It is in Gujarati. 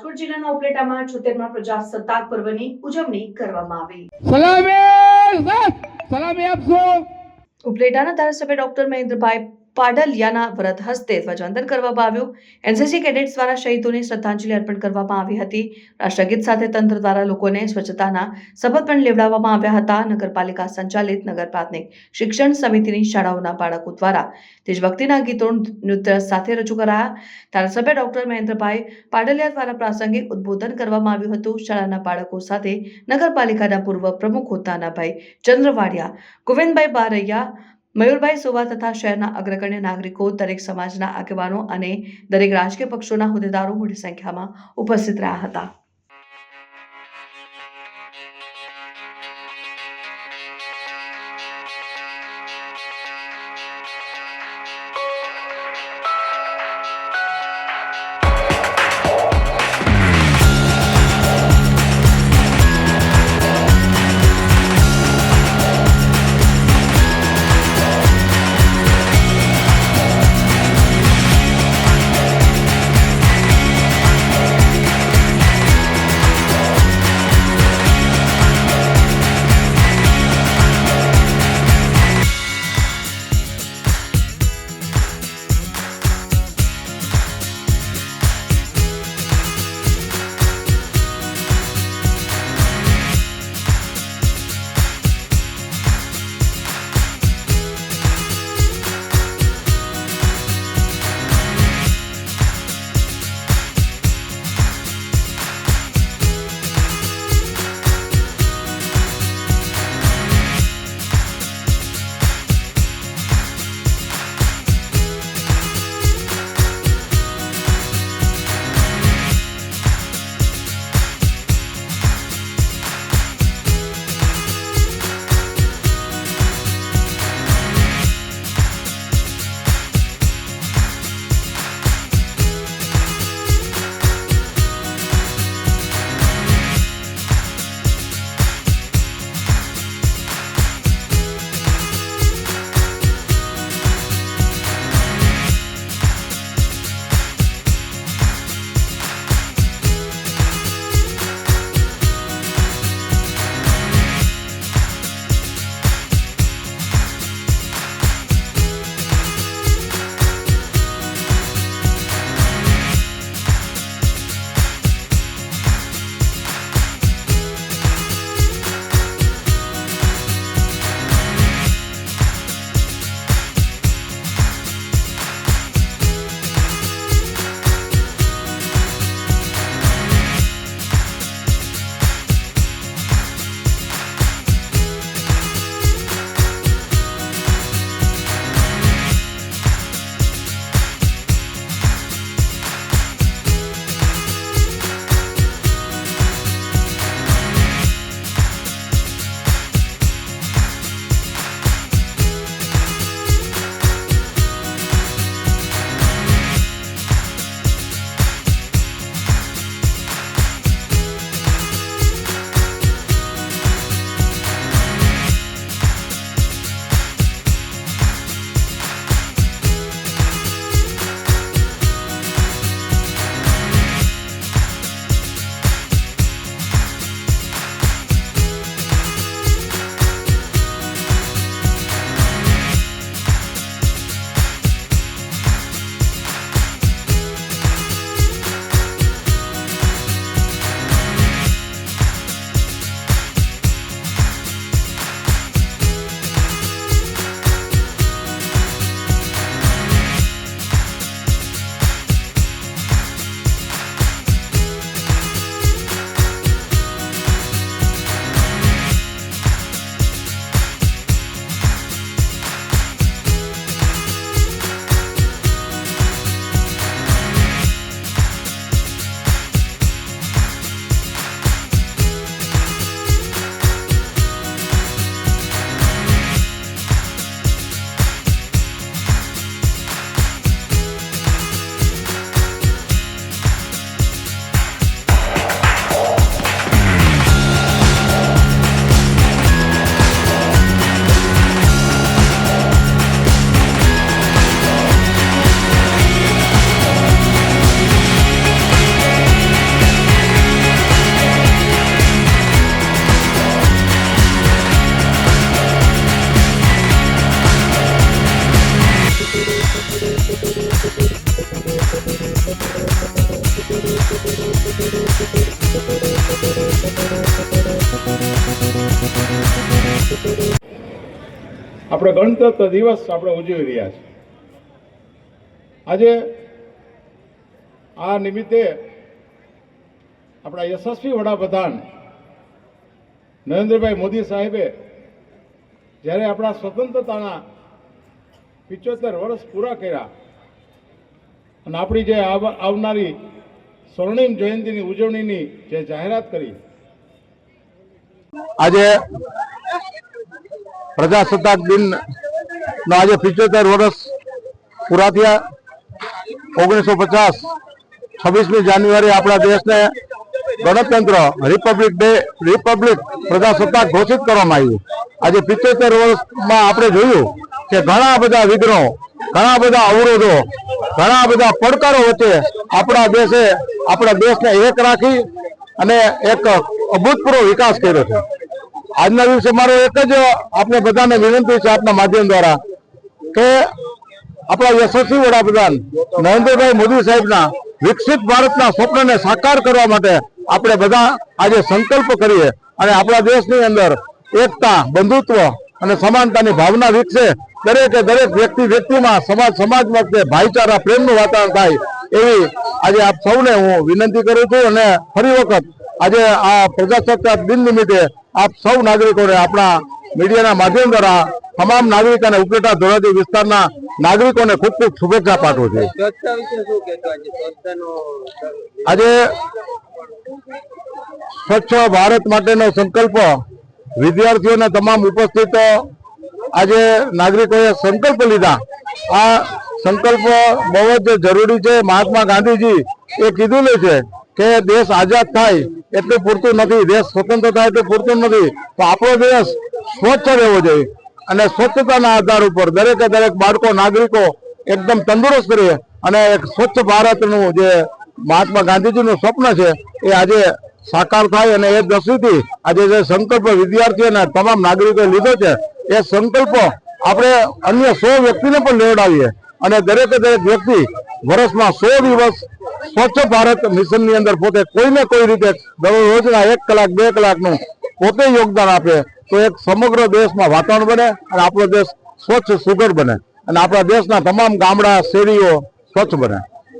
રાજકોટ જિલ્લાના ઉપલેટામાં છોતેરમા પ્રજાસત્તાક પર્વની ઉજવણી કરવામાં આવી. સલામી બસ સલામી આપશો? ઉપલેટાના ધારાસભ્ય ડોક્ટર મહેન્દ્રભાઈ પાડલિયાના વ્રત હસ્તે ધ્વજવંદન કરવામાં આવ્યું. એનસીસી કેડેટ્સ દ્વારા શહીદોને શ્રદ્ધાંજલિ અર્પણ કરવામાં આવી હતી. રાષ્ટ્રગીત સાથે તંત્ર દ્વારા લોકોને સ્વચ્છતાના શપથ પણ લેવડાવવામાં આવ્યા હતા. નગરપાલિકા સંચાલિત નગર પ્રાથમિક શિક્ષણ સમિતિની શાળાઓના બાળકો દ્વારા દેશભક્તિના ગીતો નૃત્ય સાથે રજૂ કરાયા. ધારાસભ્ય ડોક્ટર મહેન્દ્રભાઈ પાડલિયા દ્વારા પ્રાસંગિક ઉદ્બોધન કરવામાં આવ્યું હતું. શાળાના બાળકો સાથે નગરપાલિકાના પૂર્વ પ્રમુખ હોતાનાભાઈ ચંદ્રવાડિયા, ગોવિંદભાઈ બારૈયા મયુરભાઈ સુવા તથા શહેરના અગ્રગણ્ય નાગરિકો, દરેક સમાજના આગેવાનો અને દરેક રાજકીય પક્ષોના હોદ્દેદારો મોટી સંખ્યામાં ઉપસ્થિત રહ્યા હતા. આપણે ગણતંત્ર દિવસ આપણે ઉજવી રહ્યા છીએ. આજે આ નિમિત્તે આપણા યશસ્વી વડાપ્રધાન નરેન્દ્રભાઈ મોદી સાહેબે જ્યારે આપણા સ્વતંત્રતાના પિચોતેર વર્ષ પૂરા કર્યા અને આપણી જે આવનારી સ્વર્ણિમ જયંતિની ઉજવણીની જે જાહેરાત કરી આજે પ્રજાસત્તાક દિન આજે પિચોતેર વર્ષ પૂરા થયા. ઓગણીસો પચાસ છવ્વીસમી જાન્યુઆરી આપણા દેશને ગણતંત્ર રિપબ્લિક ડે, રિપબ્લિક પ્રજાસત્તાક ઘોષિત કરવામાં આવ્યું. આજે પિચોતેર વર્ષમાં આપણે જોયું કે ઘણા બધા વિઘ્નો ઘણા બધા અવરોધો, ઘણા બધા પડકારો વચ્ચે આપણા દેશે, આપણા દેશને એક રાખી અને એક અભૂતપૂર્વ વિકાસ કર્યો છે. આજના દિવસે મારો એક જ આપણે બધાને વિનંતી છે આપના માધ્યમ દ્વારા કે આપણા યશસ્વી વડાપ્રધાન નરેન્દ્રભાઈ મોદી સાહેબના વિકસિત ભારતના સ્વપ્નને સાકાર કરવા માટે આપણે બધા આજે સંકલ્પ કરીએ અને આપણા દેશની અંદર એકતા, બંધુત્વ અને સમાનતાની ભાવના વિકસે. દરેકે દરેક વ્યક્તિ વ્યક્તિમાં સમાજ સમાજમાં વખતે ભાઈચારા, પ્રેમનું વાતાવરણ થાય એવી આજે આપ સૌને હું વિનંતી કરું છું અને ફરી વખત આજે આ પ્રજાસત્તાક દિન નિમિત્તે આપ સૌ નાગરિકોને આપણા મીડિયાના માધ્યમ દ્વારા તમામ નાગરિક અને ઉપલેટા ધોરાજી વિસ્તારના નાગરિકોને ખૂબ ખૂબ શુભેચ્છા પાઠવું છું. આજે? સ્વચ્છ ભારત માટેનો સંકલ્પ વિદ્યાર્થીઓને તમામ ઉપસ્થિત આજે નાગરિકોએ સંકલ્પ લીધા. આ સંકલ્પ બહુ જ જરૂરી છે. મહાત્મા ગાંધીજી એ કીધું છે કે દેશ આઝાદ થાય એટલું પૂરતું નથી, દેશ સ્વતંત્ર થાય એટલું પૂરતું નથી, તો આપણો દેશ સ્વચ્છ રહેવો જોઈએ. અને સ્વચ્છતાના આધાર ઉપર દરેકે દરેક બાળકો, નાગરિકો એકદમ તંદુરસ્ત રહે અને એક સ્વચ્છ ભારતનું જે મહાત્મા ગાંધીજીનું સ્વપ્ન છે, એ આજે સાકાર થાય અને એ દ્રષ્ટિથી આજે જે સંકલ્પ વિદ્યાર્થીઓ તમામ નાગરિકોએ લીધો છે, એ સંકલ્પ આપણે અન્ય સો વ્યક્તિને પણ લેવડાવીએ. અને દરેકે દરેક વ્યક્તિ વર્ષમાં સો દિવસ સ્વચ્છ ભારત મિશનની અંદર પોતે કોઈને કોઈ રીતે દરરોજના એક કલાક, બે કલાકનું પોતે યોગદાન આપે, તો એક સમગ્ર દેશમાં વાતાવરણ બને અને આપણો દેશ સ્વચ્છ સુગર બને. અને આપણા દેશના તમામ ગામડા, શેરીઓ સ્વચ્છ બને.